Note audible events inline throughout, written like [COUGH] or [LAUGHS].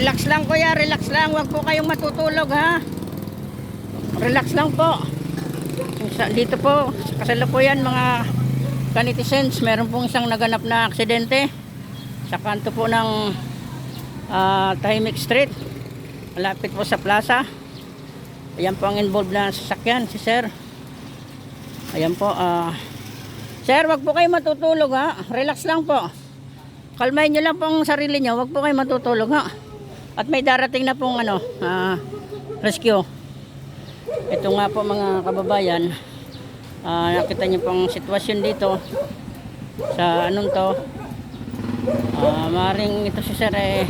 Relax lang kuya, relax lang. Huwag po kayong matutulog ha. Relax lang po. Dito po, sa kasalukuyan mga kanitizens, meron pong isang naganap na aksidente sa kanto po ng ah, Tahimik Street. Malapit po sa plaza. Ayan po ang involved na sasakyan, si sir. Ayan po, ah... sir, wag po kayo matutulog ha. Relax lang po. Kalmahin nyo lang po ang sarili nyo. Wag po kayo matutulog ha. At may darating na pong ano, ah, rescue. Ito nga po mga kababayan. Ah, nakita nyo pong sitwasyon dito. Sa anong to. Ah, maring ito si sir eh,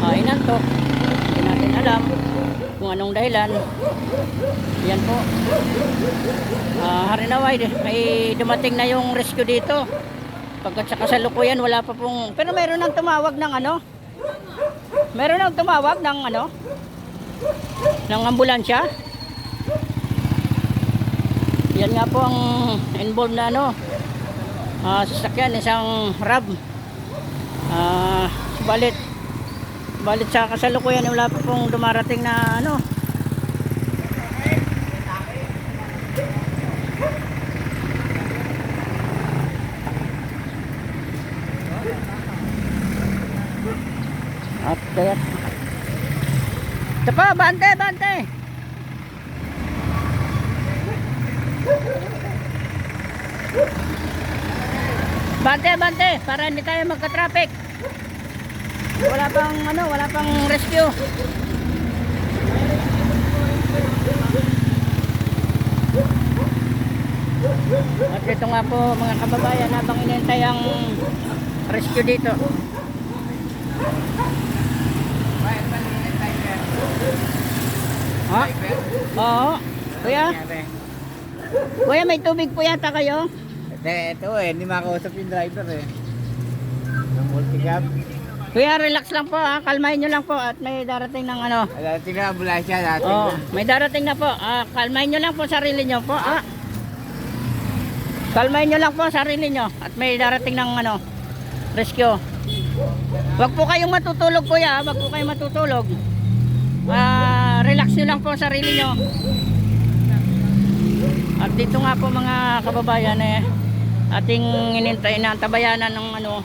ah, inantok. Hindi natin alam kung anong dahilan. Yan po. Ah, harinaway, may dumating na yung rescue dito. Pagkat sa kasalukuyan, wala pa pong... Pero meron nang tumawag ng ano? Meron nang tumawag ng ano? Ng ambulansya? Yan nga po ang involved na ano? Ah, sasakyan, isang rab. Ah, subalit. Subalit sa kasalukuyan, wala pa pong dumarating na ano? At kaya... Ito pa, bante, bante! Bante, bante, para hindi tayo magka-traffic. Wala pang ano, wala pang rescue. At ito nga po mga kababayan habang inintay ang rescue dito. Ha? Oo. Kuya? Kuya, may tubig po yata kayo? Ito, ito eh, hindi makausap yung driver eh. Ng multicab. Kuya, relax lang po ha. Kalmahin nyo lang po at may darating ng ano. Alam, tingnan ambulansya natin. Oh, may darating na po. Ah, kalmahin nyo lang po sarili nyo po. Ah. Kalmahin nyo lang po sarili nyo at may darating ng ano, rescue. Huwag po kayong matutulog kuya, huwag po kayong matutulog. Ah, relax nyo lang po sarili nyo. At dito nga po mga kababayan eh, ating inintay na tabayanan ng ano,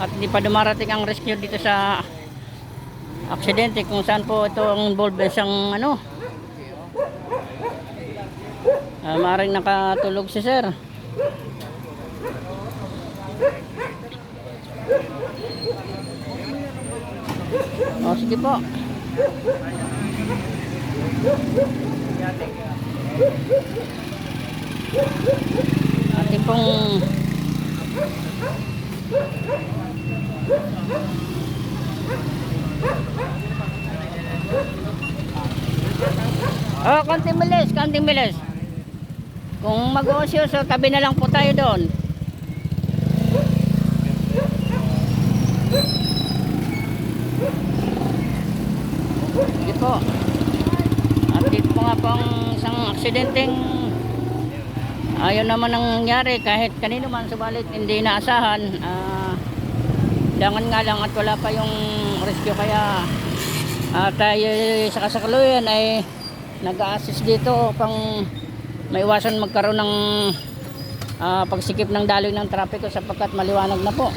at hindi pa dumarating ang rescue dito sa aksidente kung saan po ito ang involved isang ano. Uh, maring nakatulog si sir. O sige po ating pong Oh, konting bilis, konting bilis. Kung mag-uusyoso, tabi na lang po tayo doon. Sige po. At dito po nga po ang isang aksidenteng ayaw naman ang nangyari kahit kanino man subalit hindi inaasahan. Ah, dangan nga lang at wala pa yung rescue kaya ah, tayo sa kasakaluyan ay nag-a-assist dito upang maiwasan magkaroon ng ah, pagsikip ng daloy ng trapiko sapagkat maliwanag na po.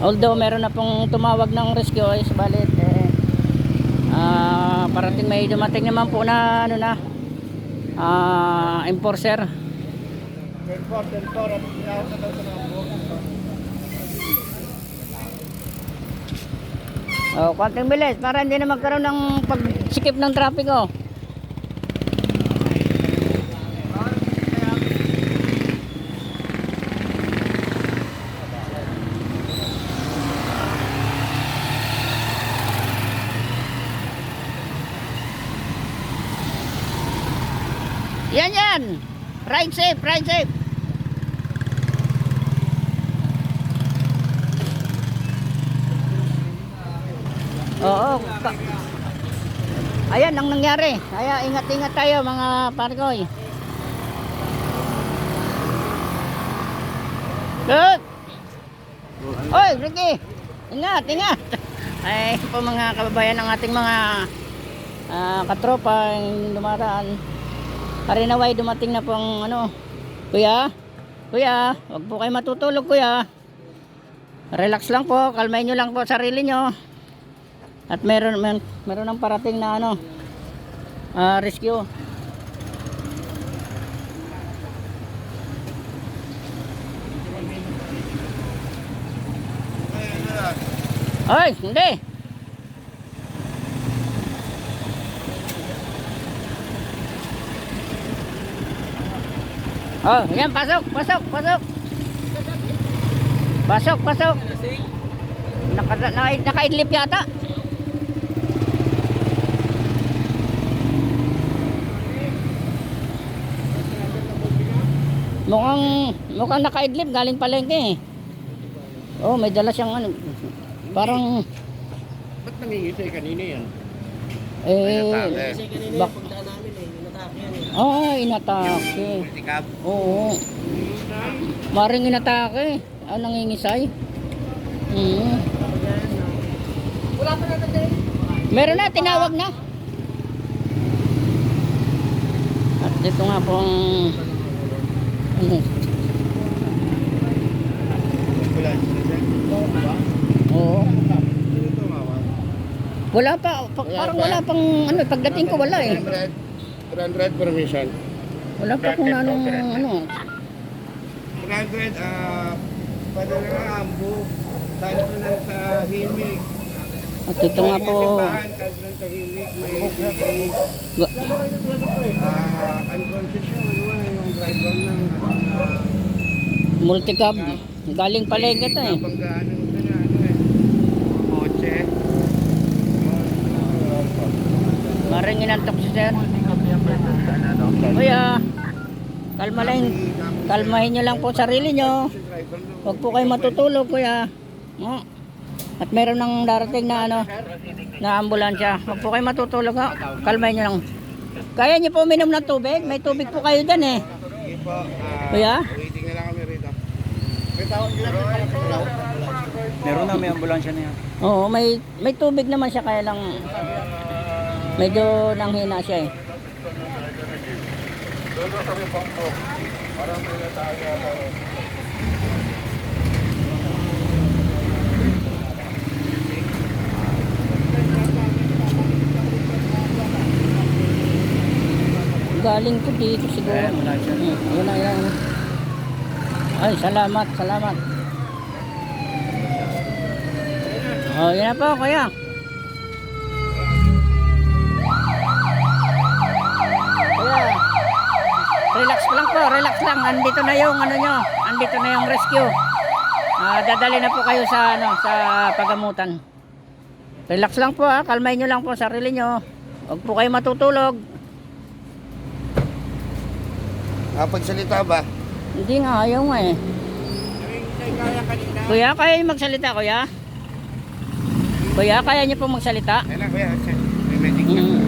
Although meron na pong tumawag ng rescue ay subalit eh, ah, parating may dumating naman po na ano na ah, enforcer. Oh, konting bilis para hindi na magkaroon ng pagsikip ng trapiko. Yan yan. Ride safe, ride safe. Oo. Ayan ang nangyari. Kaya ingat-ingat tayo mga parkoy. Good. Oy, Ricky! Ingat, ingat! [LAUGHS] Ay, po mga kababayan ng ating mga ah, katropa yung dumaraan. Harinaway, dumating na po ang ano. Kuya, kuya, wag po kayo matutulog kuya. Relax lang po, kalmahin nyo lang po sarili nyo. At meron, meron, meron ng parating na ano, ah, rescue. Ay, hindi. Oh, yan, pasok, pasok, pasok. Pasok, pasok. Naka, naka, nakaidlip yata. Mukhang, mukhang nakaidlip, galing palengke eh. Oh, may dala siyang ano, parang, Ba't nangingisay kanina yan? eh, bak, oh, inatake. Multicab. Oo. Maring inatake. Ah, nangingisay. Mm. Wala pa natin din. Meron na, tinawag na. At dito nga po ang... Ano? Na. Oo. Wala pa- parang wala pang... Ano, pagdating ko wala eh. 300. 300 permission. Wala pa kung anong... Ano. 300, ah, padala ng ambo. Ko lang sa Himig. At dito nga po... Sa Himig. May ga- ah, unconscious yung ano eh, yung driver ng ah, Multicab. Galing palengke to eh. Nabanggaan ng ano eh. Kotse. Maring inantok si sir. Kuya, kalma lang. Kalmahin nyo lang po sarili nyo. Huwag po kayo matutulog, kuya. No? At meron nang darating na ano, na ambulansya. Huwag po kayo matutulog ha. Kalmahin nyo lang. Kaya nyo po uminom ng tubig? May tubig po kayo dyan eh. Kuya? Waiting na lang kami rito. May tawag. Meron na, may ambulansya na yan. Oo, may, may tubig naman siya kaya lang medyo nanghina siya eh. Galing to dito siguro. Ayan, wala siya. Hmm, wala yan. Ay, salamat, salamat. Oh, yan na po, kuya. Kuya. Relax lang po, relax lang. Andito na yung ano nyo, andito na yung rescue. Ah, dadali na po kayo sa ano, sa pagamutan. Relax lang po ha, kalmahin nyo lang po sarili nyo. Huwag po kayo matutulog. Kapagsalita ba? Hindi nga, ayaw nga eh. Kuya, kaya niyo magsalita, kuya? Kuya, kaya niyo po magsalita? Kaya kuya. May medic. Mm.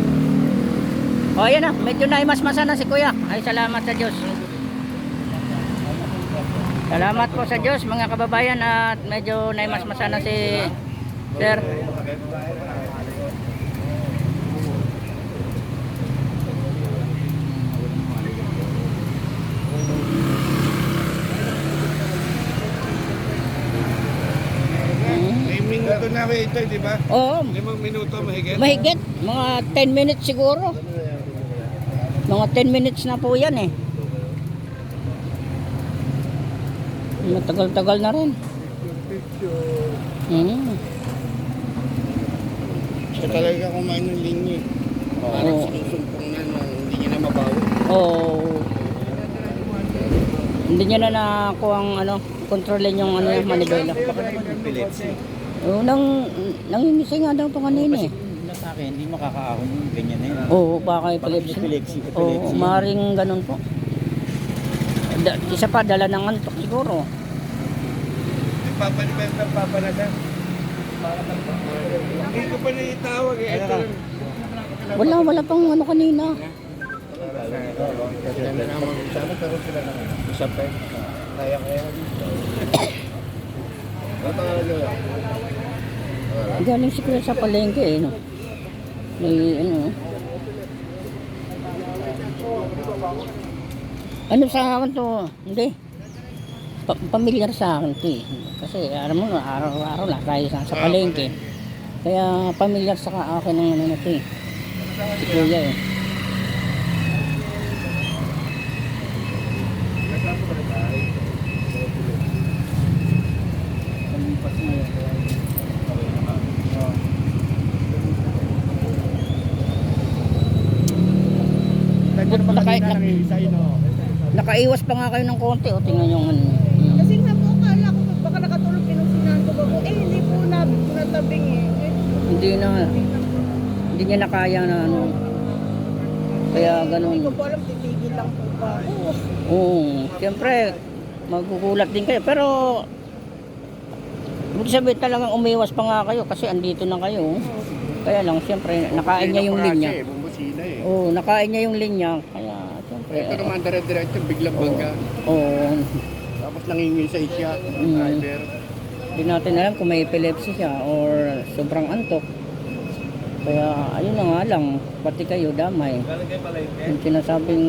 O, ayan na. Medyo naimasmasa na si kuya. Ay, salamat sa Diyos. Salamat po sa Diyos, mga kababayan. At medyo naimasmasa na si Sir. Minuto na ito, di ba? Oo, Limang minuto mahigit. mahigit. Mga 10 minutes siguro. Mga 10 minutes na po yan eh. Matagal-tagal na rin. Mm. Siya talaga kumain ng eh. Parang Oo. sinusumpong na na hindi niya na mabawi. Oo. Hindi niya na nakuha ang ano, kontrolin yung ano yung manibela. Baka naman epilepsy. Oo, nang nangingisay nga daw to kanina eh. Akin, hindi makakaahon yung ganyan na yun. Oo, baka Baka epilepsy. epilepsy, Oo, epilepsy. maring ganun po. Da, isa pa, dala ng antok siguro. Nagpapanibenta papa na siya. Hindi ko pa naitawag eh. Ito lang. Wala, wala pang ano kanina. Usap eh. Kaya kaya. Galing si Kuya sa palengke eh, no? May ano. Ano sa akin to? Hindi. Pa pamilyar sa akin to eh. Kasi alam mo, araw-araw na tayo sa, sa palengke. Kaya pamilyar sa akin ng ano na to eh. Si Kuya eh. Yun, oh. Nakaiwas pa nga kayo ng konti. O, tingnan yung ano. Kasi nga po, akala ko baka nakatulog pinusinan ko ba po. Eh, hindi po na, natabing eh. eh Hindi na, hindi niya nakaya na ano. Kaya ganun. Hindi ko po alam, titigil lang po ba ako. Oo, siyempre, magugulat din kayo. Pero, Ibig sabihin talagang umiwas pa nga kayo kasi andito na kayo. Kaya lang, siyempre, nakain niya yung linya. Eh, eh. Oo, nakain niya yung linya. Siyempre, Ito naman dire-diretso, biglang bangga. oo, Tapos nangingisay siya, Mm. driver. hindi natin alam kung may epilepsy siya or sobrang antok. Kaya, ayun na nga lang, pati kayo damay. Yung sinasabing,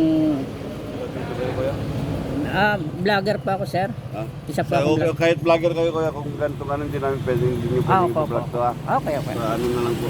ah, vlogger pa ako, sir. Ha? Isa pa Sa, ako. okay, kahit vlogger kayo kuya, kung ganito ka hindi namin pwede, hindi nyo Ah, pwede opo, i-vlog opo. to ha. Okay, okay. Sa ano na lang po.